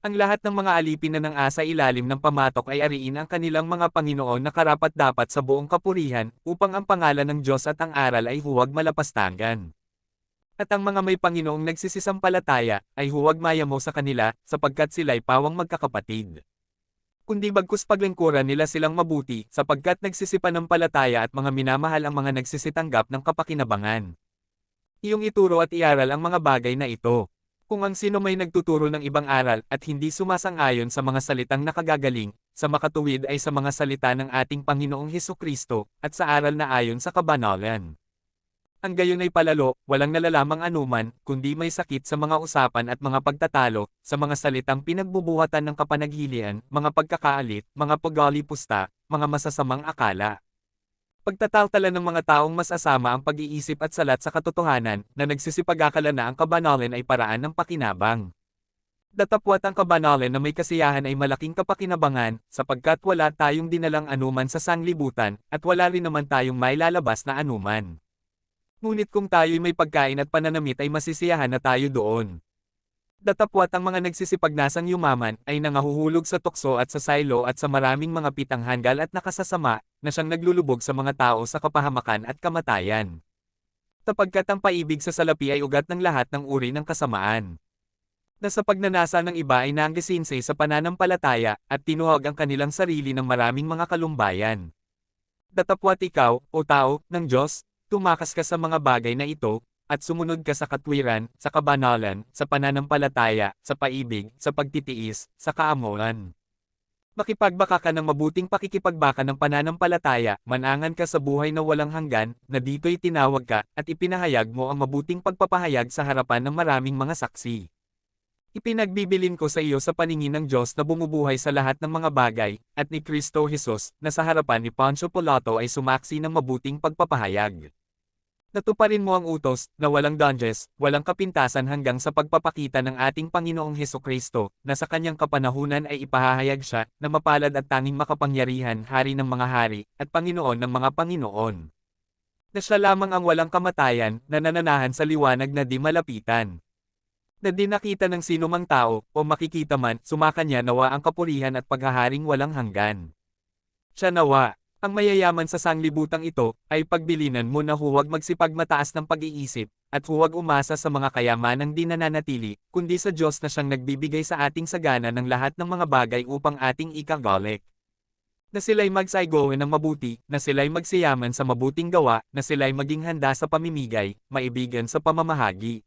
Ang lahat ng mga alipin na ng asa ilalim ng pamatok ay ariin ang kanilang mga Panginoon na karapat-dapat sa buong kapurihan, upang ang pangalan ng Diyos at ang aral ay huwag malapastangan. At ang mga may Panginoong nagsisisampalataya, ay huwag mayamo sa kanila, sapagkat sila'y pawang magkakapatid. Kundi bagkus paglingkuran nila silang mabuti, sapagkat nagsisipanampalataya at mga minamahal ang mga nagsisitanggap ng kapakinabangan. Iyong ituro at iaral ang mga bagay na ito. Kung ang sino may nagtuturo ng ibang aral at hindi sumasang-ayon sa mga salitang nakagagaling, sa makatuwid ay sa mga salita ng ating Panginoong Heso Kristo, at sa aral na ayon sa kabanalan. Ang gayon ay palalo, walang nalalamang anuman, kundi may sakit sa mga usapan at mga pagtatalo, sa mga salitang pinagbubuhatan ng kapanaghilian, mga pagkakaalit, mga pagalipusta, mga masasamang akala. Pagtatawtala ng mga taong masasama ang pag-iisip at salat sa katotohanan, na nagsisipag-akala na ang kabanalan ay paraan ng pakinabang. Datapwat ang kabanalan na may kasiyahan ay malaking kapakinabangan, sapagkat wala tayong dinalang anuman sa sanglibutan, at wala rin naman tayong mailalabas na anuman. Ngunit kung tayo'y may pagkain at pananamit ay masisiyahan na tayo doon. Datapwat ang mga nagsisipagnasang yumaman ay nangahuhulog sa tukso at sa silo at sa maraming mga pitang hanggal at nakasasama, na siyang naglulubog sa mga tao sa kapahamakan at kamatayan. Tapagkat ang paibig sa salapi ay ugat ng lahat ng uri ng kasamaan. Na sa pagnanasa ng iba ay nanggisinse sa pananampalataya, at tinuhag ang kanilang sarili ng maraming mga kalumbayan. Datapwat ikaw, o tao, ng Diyos, tumakas ka sa mga bagay na ito, at sumunod ka sa katwiran, sa kabanalan, sa pananampalataya, sa paibig, sa pagtitiis, sa kaamuran. Makipagbaka ka ng mabuting pakikipagbaka ng pananampalataya, manangan ka sa buhay na walang hanggan, na dito'y tinawag ka, at ipinahayag mo ang mabuting pagpapahayag sa harapan ng maraming mga saksi. Ipinagbibilin ko sa iyo sa paningin ng Diyos na bumubuhay sa lahat ng mga bagay, at ni Kristo Jesus, na sa harapan ni Poncio Pilato ay sumaksi ng mabuting pagpapahayag. Natuparin mo ang utos, na walang dunges, walang kapintasan hanggang sa pagpapakita ng ating Panginoong Heso Kristo, na sa kanyang kapanahunan ay ipahahayag siya, na mapalad at tanging makapangyarihan, hari ng mga hari, at Panginoon ng mga Panginoon. Na siya lamang ang walang kamatayan, na nananahan sa liwanag na di malapitan. Na di nakita ng sino mang tao, o makikita man, sumakanya nawa ang kapurihan at paghaharing walang hanggan. Siya nawa, ang mayayaman sa sanglibutang ito, ay pagbilinan mo na huwag magsipagmataas ng pag-iisip, at huwag umasa sa mga kayamanang di nananatili, kundi sa Diyos na siyang nagbibigay sa ating sagana ng lahat ng mga bagay upang ating ikagalik. Na sila'y magsaygowen ng mabuti, na sila'y magsiyaman sa mabuting gawa, na sila'y maging handa sa pamimigay, maibigan sa pamamahagi.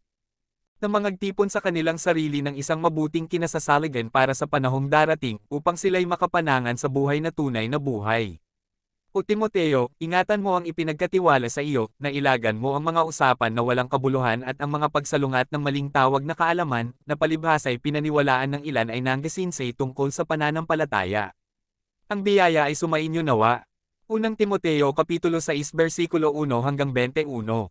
Na mangagtipon sa kanilang sarili ng isang mabuting kinasasaligan para sa panahong darating, upang sila'y makapanangan sa buhay na tunay na buhay. O Timoteo, ingatan mo ang ipinagkatiwala sa iyo, na ilagan mo ang mga usapan na walang kabuluhan at ang mga pagsalungat ng maling tawag na kaalaman, na palibhasa'y pinaniwalaan ng ilan ay nanggasinse tungkol sa pananampalataya. Ang biyaya ay sumainyo nawa. Unang Timoteo Kapitulo 6 versikulo 1 hanggang 21.